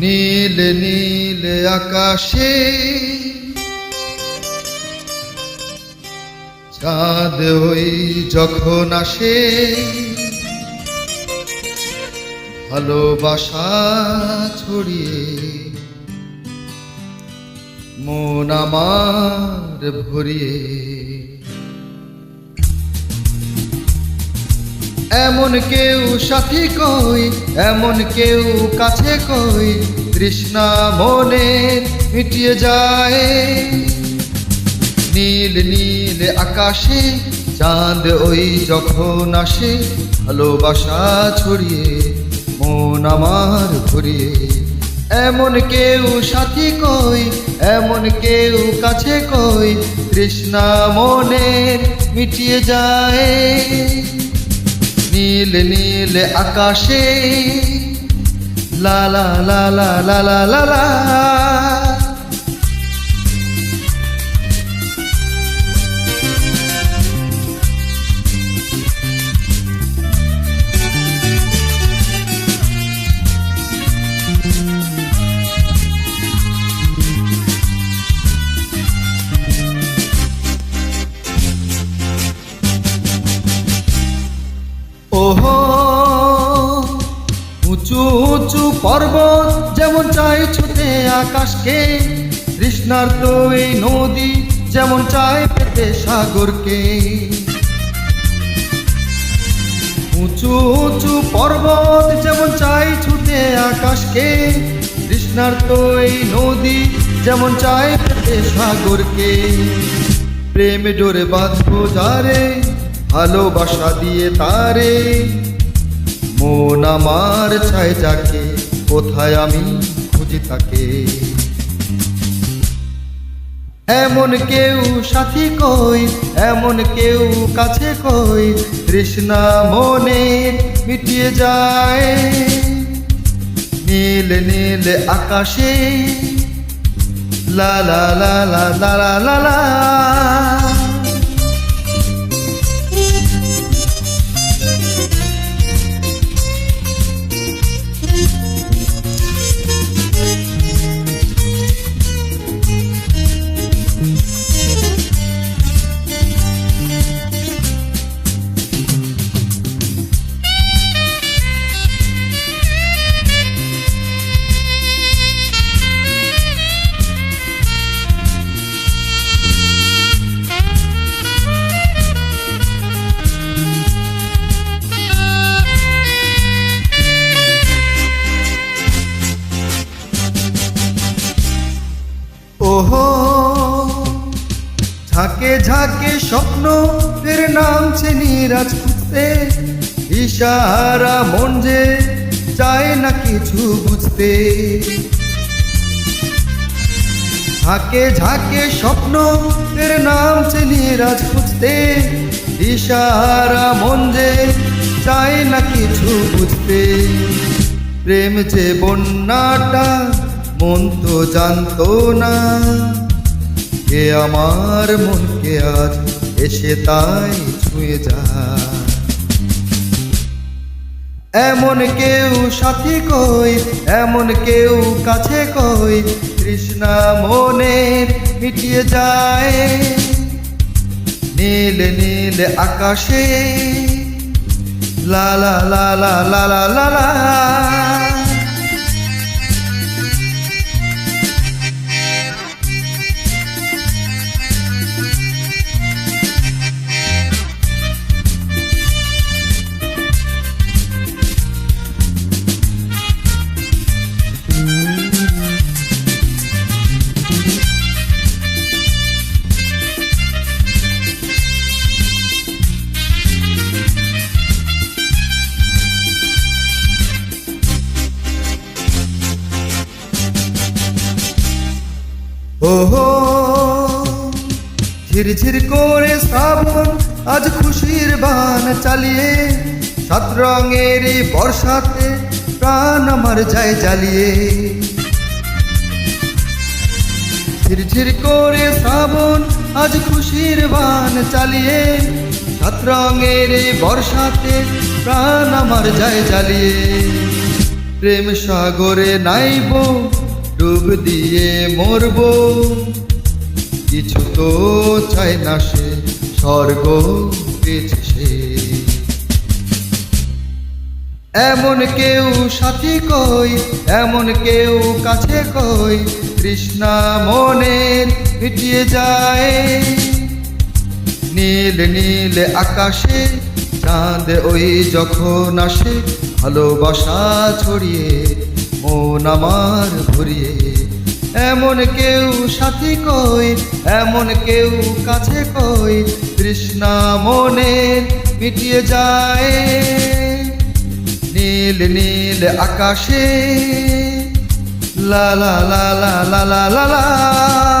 নীল নীল আকাশে চাঁদ ওই যখন আসে ভালোবাসা ছড়িয়ে মন আমার ভরিয়ে এমন কেউ সাথী কই, এমন কেউ কাছে কই, তৃষ্ণা মনে মিটিয়ে যায়। নীল নীল আকাশে, চাঁদ ওই যখন আসে, ভালোবাসা ছড়িয়ে, মন আমার ভরিয়ে। এমন কেউ সাথী কই, এমন কেউ কাছে কই, তৃষ্ণা মনে মিটিয়ে যায়। নীল নীল আকাশে লা লা লা লা উঁচু উঁচু পর্বত যেমন চাই ছুটে আকাশকে তৃষ্ণার তো এই নদী যেমন চায় পেতে সাগরকে। উঁচু উঁচু পর্বত যেমন চাই ছুটে আকাশকে তৃষ্ণার তো এই নদী যেমন চায় পেতে সাগরকে। প্রেমে জোরে বাঁধবো যারে ভালোবাসা দিয়ে তারে। মন আমার চায় যাকে, কোথায় আমি খুঁজি তাকে। এমন কেউ সাথী কই, এমন কেউ কাছে কই, তৃষ্ণা মনে মিটিয়ে যায়। নীল নীল আকাশে, লা লা লা লা লা লা লা স্বপ্ন এর নাম নিরাজ খুঁজতে ইশারা মন যে চায় না কিছু বুঝতে। ঝাঁকে ঝাঁকে স্বপ্ন এর নাম নিরাজ খুঁজতে ইশারা মন যে চায় না কিছু বুঝতে। প্রেম যে বন্যাটা মন তো জানতো না। কে আমার মনকে আজ এসে তাই ছুঁয়ে যায়। এমন কেউ সাথী কই, এমন কেউ কাছে কই, তৃষ্ণা মনে মিটিয়ে যায়। নীল নীল আকাশে, লা লা লা লা লা লা লা ঝিরঝির করে শ্রাবণ, আজ খুশির বান চালিয়ে, সাত রঙের বর্ষাতে প্রাণ আমার যায় জ্বালিয়ে। ঝিরঝির করে শ্রাবণ, আজ খুশির বান চালিয়ে, সাত রঙের বর্ষাতে প্রাণ আমার যায় জ্বালিয়ে। প্রেম সাগরে নাইব ডুব দিয়ে মরব। কিছু তো চায় না সে, স্বর্গ পেয়েছে এমন কেউ সাথী কই, এমন কেউ কাছে কই কৃষ্ণা মনের মিটিয়ে যায়। নীল নীল আকাশে, চাঁদ ওই যখন আসে, ভালোবাসা ছড়িয়ে মন আমার ভরিয়ে। এমন কেউ সাথী কই, এমন কেউ কাছে কই, তৃষ্ণা মনের মিটিয়ে যায়। নীল নীল আকাশে লা লা লা লা লা লা লা।